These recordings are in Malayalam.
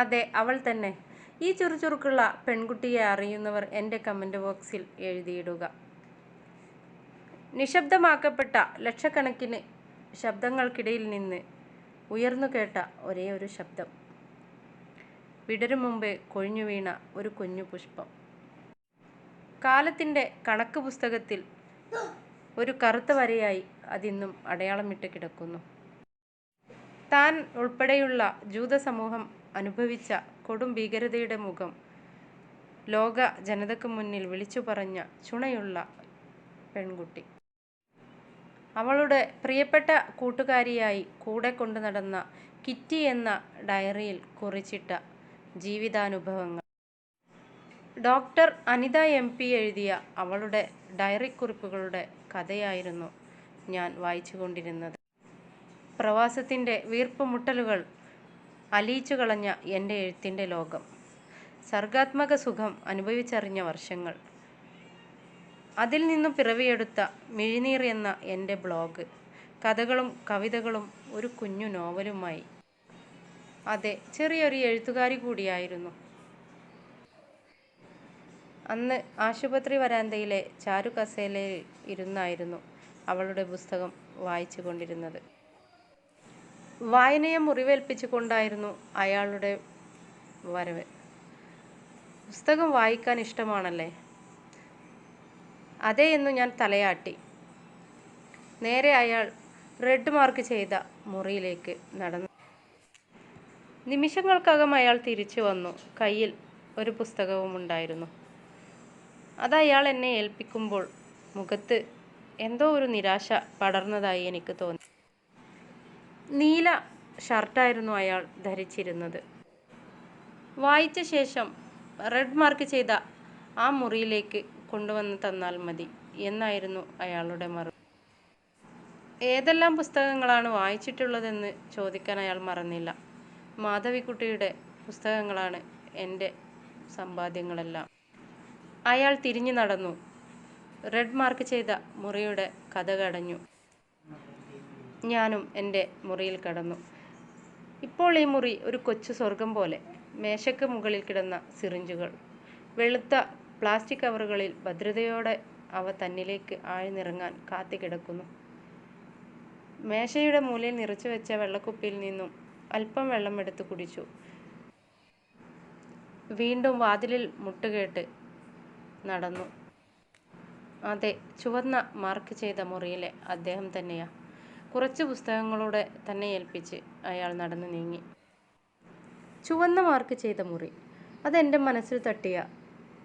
അതെ അവൾ തന്നെ. ഈ ചുറുചുറുക്കുള്ള പെൺകുട്ടിയെ അറിയുന്നവർ എന്റെ കമന്റ് ബോക്സിൽ എഴുതിയിടുക. നിശബ്ദമാക്കപ്പെട്ട ലക്ഷക്കണക്കിന് ശബ്ദങ്ങൾക്കിടയിൽ നിന്ന് ഉയർന്നു കേട്ട ഒരേ ഒരു ശബ്ദം. വിടരും മുമ്പേ കൊഴിഞ്ഞു വീണ ഒരു കുഞ്ഞു പുഷ്പം. കാലത്തിന്റെ കണക്ക് പുസ്തകത്തിൽ ഒരു കറുത്ത വരയായി അതിന്നും അടയാളമിട്ട് കിടക്കുന്നു. താൻ ഉൾപ്പെടെയുള്ള ജൂത സമൂഹം അനുഭവിച്ച കൊടും ഭീകരതയുടെ മുഖം ലോക ജനതയ്ക്ക് മുന്നിൽ വിളിച്ചു പറഞ്ഞ ചുണയുള്ള പെൺകുട്ടി. അവളുടെ പ്രിയപ്പെട്ട കൂട്ടുകാരിയായി കൂടെ കൊണ്ടു നടന്ന കിറ്റി എന്ന ഡയറിയിൽ കുറിച്ചിട്ട ജീവിതാനുഭവങ്ങൾ. ഡോക്ടർ അനിത എം പി എഴുതിയ അവളുടെ ഡയറി കുറിപ്പുകളുടെ കഥയായിരുന്നു ഞാൻ വായിച്ചു കൊണ്ടിരുന്നത് പ്രവാസത്തിന്റെ വീർപ്പുമുട്ടലുകൾ അലിയിച്ചു കളഞ്ഞ എന്റെ എഴുത്തിന്റെ ലോകം. സർഗാത്മക സുഖം അനുഭവിച്ചറിഞ്ഞ വർഷങ്ങൾ. അതിൽ നിന്നും പിറവിയെടുത്ത മിഴിനീർ എന്ന എന്റെ ബ്ലോഗ്. കഥകളും കവിതകളും ഒരു കുഞ്ഞു നോവലുമായി. അതെ ചെറിയൊരു എഴുത്തുകാരി കൂടിയായിരുന്നു. അന്ന് ആശുപത്രി വരാന്തയിലെ ചാരുകസേലയിൽ ഇരുന്നായിരുന്നു അവളുടെ പുസ്തകം വായിച്ചു കൊണ്ടിരുന്നത് വായനയെ മുറിവേൽപ്പിച്ചുകൊണ്ടായിരുന്നു അയാളുടെ വരവ്. പുസ്തകം വായിക്കാൻ ഇഷ്ടമാണല്ലേ? അതേ എന്നു ഞാൻ തലയാട്ടി. നേരെ അയാൾ റെഡ് മാർക്ക് ചെയ്ത മുറിയിലേക്ക് നടന്നു. നിമിഷങ്ങൾക്കകം അയാൾ തിരിച്ചു വന്നു. കയ്യിൽ ഒരു പുസ്തകവും ഉണ്ടായിരുന്നു. അത് അയാൾ എന്നെ ഏൽപ്പിക്കുമ്പോൾ മുഖത്ത് എന്തോ ഒരു നിരാശ പടർന്നതായി എനിക്ക് തോന്നി. നീല ഷർട്ടായിരുന്നു അയാൾ ധരിച്ചിരുന്നത്. വായിച്ച ശേഷം റെഡ് മാർക്ക് ചെയ്ത ആ മുറിയിലേക്ക് കൊണ്ടുവന്ന് തന്നാൽ മതി എന്നായിരുന്നു അയാളുടെ മറുപടി. ഏതെല്ലാം പുസ്തകങ്ങളാണ് വായിച്ചിട്ടുള്ളതെന്ന് ചോദിക്കാൻ അയാൾ മറന്നില്ല. മാധവിക്കുട്ടിയുടെ പുസ്തകങ്ങളാണ് എന്റെ സമ്പാദ്യങ്ങളെല്ലാം. അയാൾ തിരിഞ്ഞു നടന്നു. റെഡ് മാർക്ക് ചെയ്ത മുറിയുടെ കഥ കടഞ്ഞു. ഞാനും എന്റെ മുറിയിൽ കടന്നു. ഇപ്പോൾ ഈ മുറി ഒരു കൊച്ചു സ്വർഗം പോലെ മേശയ്ക്ക് മുകളിൽ കിടന്ന സിറിഞ്ചുകൾ. വെളുത്ത പ്ലാസ്റ്റിക് കവറുകളിൽ ഭദ്രതയോടെ അവ തന്നിലേക്ക് ആഴ്ന്നിറങ്ങാൻ കാത്തിക്കിടക്കുന്നു മേശയുടെ മൂലയിൽ നിറച്ചു വെച്ച വെള്ളക്കുപ്പിയിൽ നിന്നും അല്പം വെള്ളം എടുത്ത് കുടിച്ചു. വീണ്ടും വാതിലിൽ മുട്ടുകേട്ട് നടന്നു. അതെ ചുവന്ന മാർക്ക് ചെയ്ത മുറിയിലെ അദ്ദേഹം തന്നെയാ. കുറച്ച് പുസ്തകങ്ങളോടെ തന്നെ ഏൽപ്പിച്ച് അയാൾ നടന്നു നീങ്ങി. ചുവന്ന മാർക്ക് ചെയ്ത മുറി. അതെന്റെ മനസ്സിൽ തട്ടിയ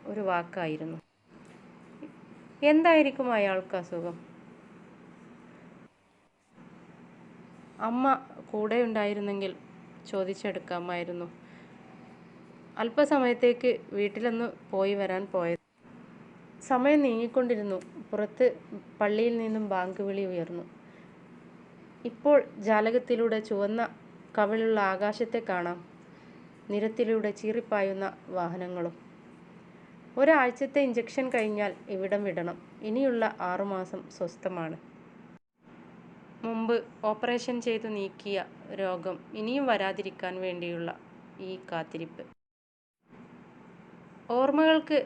ഒരു വാക്കായിരുന്നു. എന്തായിരിക്കും അയാൾക്ക് അസുഖം? അമ്മ കൂടെ ഉണ്ടായിരുന്നെങ്കിൽ ചോദിച്ചെടുക്കാമായിരുന്നു. അല്പസമയത്തേക്ക് വീട്ടിലൊന്ന് പോയി വരാൻ പോയത്. സമയം നീങ്ങിക്കൊണ്ടിരുന്നു. പുറത്ത് പള്ളിയിൽ നിന്നും ബാങ്ക് വിളി ഉയർന്നു. ഇപ്പോൾ ജാലകത്തിലൂടെ ചുവന്ന കവിളുള്ള ആകാശത്തെ കാണാം. നിരത്തിലൂടെ ചീറിപ്പായുന്ന വാഹനങ്ങളും. ഒരാഴ്ചത്തെ ഇഞ്ചക്ഷൻ കഴിഞ്ഞാൽ ഇവിടം വിടണം. ഇനിയുള്ള ആറുമാസം സ്വസ്ഥമാണ്. മുമ്പ് ഓപ്പറേഷൻ ചെയ്തു നീക്കിയ രോഗം ഇനിയും വരാതിരിക്കാൻ വേണ്ടിയുള്ള ഈ കാത്തിരിപ്പ്. ഓർമ്മകൾക്ക്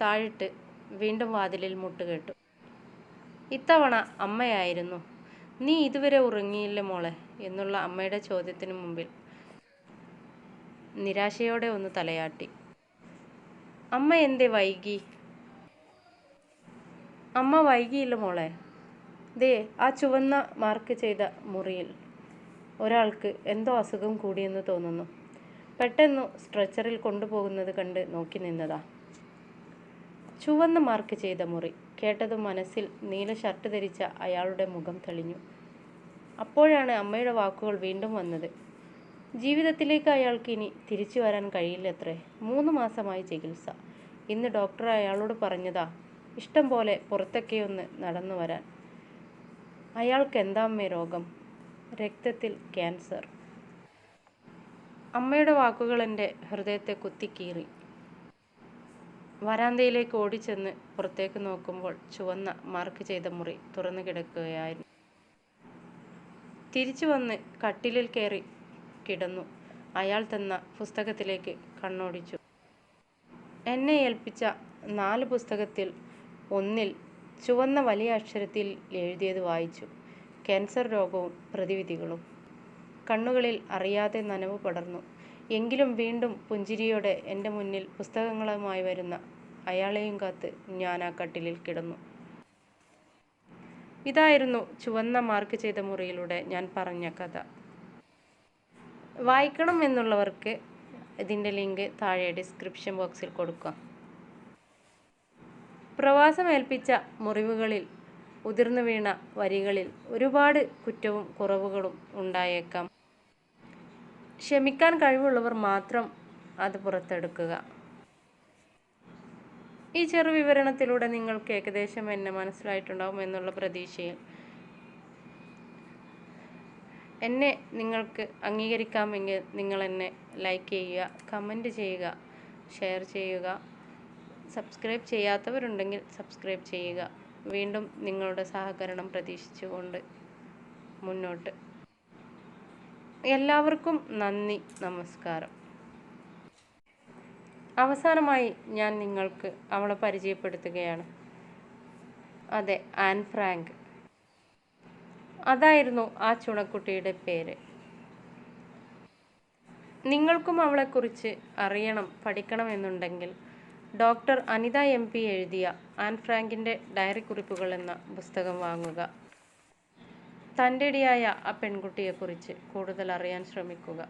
താഴിട്ട് വീണ്ടും വാതിലിൽ മുട്ടുകേട്ടു. ഇത്തവണ അമ്മയായിരുന്നു. നീ ഇതുവരെ ഉറങ്ങിയില്ല മോളെ? എന്നുള്ള അമ്മയുടെ ചോദ്യത്തിന് മുമ്പിൽ നിരാശയോടെ ഒന്ന് തലയാട്ടി. അമ്മ എന്തേ വൈകി? അമ്മ വൈകിയില്ല മോളെ. ദേ ആ ചുവന്ന മാർക്ക് ചെയ്ത മുറിയിൽ ഒരാൾക്ക് എന്തോ അസുഖം കൂടിയെന്ന് തോന്നുന്നു. പെട്ടെന്ന് സ്ട്രെച്ചറിൽ കൊണ്ടുപോകുന്നത് കണ്ട് നോക്കി നിന്നതാ. ചുവന്ന മാർക്ക് ചെയ്ത മുറി. കേട്ടതും മനസ്സിൽ നീല ഷർട്ട് ധരിച്ച അയാളുടെ മുഖം തെളിഞ്ഞു. അപ്പോഴാണ് അമ്മയുടെ വാക്കുകൾ വീണ്ടും വന്നത്. ജീവിതത്തിലേക്ക് അയാൾക്ക് ഇനി തിരിച്ചു വരാൻ കഴിയില്ലത്രേ. മൂന്ന് മാസമായി ചികിത്സ. ഇന്ന് ഡോക്ടർ അയാളോട് പറഞ്ഞതാ ഇഷ്ടം പോലെ പുറത്തൊക്കെ ഒന്ന് നടന്നു വരാൻ. അയാൾക്ക് എന്താ അമ്മേ രോഗം? രക്തത്തിൽ ക്യാൻസർ അമ്മയുടെ വാക്കുകൾ എന്റെ ഹൃദയത്തെ കുത്തിക്കീറി. വരാന്തയിലേക്ക് ഓടിച്ചെന്ന് പുറത്തേക്ക് നോക്കുമ്പോൾ ചുവന്ന മാർക്ക് ചെയ്ത മുറി തുറന്നു കിടക്കുകയായിരുന്നു. തിരിച്ചു വന്ന് കട്ടിലിൽ കയറി കിടന്നു. അയാൾ തന്ന പുസ്തകത്തിലേക്ക് കണ്ണോടിച്ചു. എന്നെ ഏൽപ്പിച്ച നാല് പുസ്തകത്തിൽ ഒന്നിൽ ചുവന്ന വലിയ അക്ഷരത്തിൽ എഴുതിയത് വായിച്ചു. ക്യാൻസർ രോഗവും പ്രതിവിധികളും. കണ്ണുകളിൽ അറിയാതെ നനവ് പടർന്നു. എങ്കിലും വീണ്ടും പുഞ്ചിരിയോടെ എന്റെ മുന്നിൽ പുസ്തകങ്ങളുമായി വരുന്ന അയാളെയും കാത്ത് ഞാൻ ആ കട്ടിലിൽ കിടന്നു. ഇതായിരുന്നു ചുവന്ന മാർക്ക് ചെയ്ത മുറിയിലൂടെ ഞാൻ പറഞ്ഞ കഥ. വായിക്കണം എന്നുള്ളവർക്ക് ഇതിന്റെ ലിങ്ക് താഴെ ഡിസ്ക്രിപ്ഷൻ ബോക്സിൽ കൊടുക്കാം. പ്രവാസമേൽപ്പിച്ച മുറിവുകളിൽ ഉതിർന്നു വീണ വരികളിൽ ഒരുപാട് കുറ്റവും കുറവുകളും ഉണ്ടായേക്കാം. ക്ഷമിക്കാൻ കഴിവുള്ളവർ മാത്രം അത് പുറത്തെടുക്കുക. ഈ ചെറു വിവരണത്തിലൂടെ നിങ്ങൾക്ക് ഏകദേശം എന്നെ മനസ്സിലായിട്ടുണ്ടാവും എന്നുള്ള പ്രതീക്ഷയിൽ എന്നെ നിങ്ങൾക്ക് അംഗീകരിക്കാമെങ്കിൽ നിങ്ങൾ എന്നെ ലൈക്ക് ചെയ്യുക കമന്റ് ചെയ്യുക ഷെയർ ചെയ്യുക സബ്സ്ക്രൈബ് ചെയ്യാത്തവരുണ്ടെങ്കിൽ സബ്സ്ക്രൈബ് ചെയ്യുക. വീണ്ടും നിങ്ങളുടെ സഹകരണം പ്രതീക്ഷിച്ചുകൊണ്ട് മുന്നോട്ട്. എല്ലാവർക്കും നന്ദി നമസ്കാരം. അവസാനമായി ഞാൻ നിങ്ങൾക്ക് അവളെ പരിചയപ്പെടുത്തുകയാണ്. അതെ ആൻ ഫ്രാങ്ക്. അതായിരുന്നു ആ ചുണക്കുട്ടിയുടെ പേര്. നിങ്ങൾക്കും അവളെക്കുറിച്ച് അറിയണം പഠിക്കണമെന്നുണ്ടെങ്കിൽ ഡോക്ടർ അനിത എം പി എഴുതിയ ആൻ ഫ്രാങ്കിന്റെ ഡയറി കുറിപ്പുകൾ എന്ന പുസ്തകം വാങ്ങുക. തന്റെടിയായ ആ പെൺകുട്ടിയെക്കുറിച്ച് കൂടുതൽ അറിയാൻ ശ്രമിക്കുക.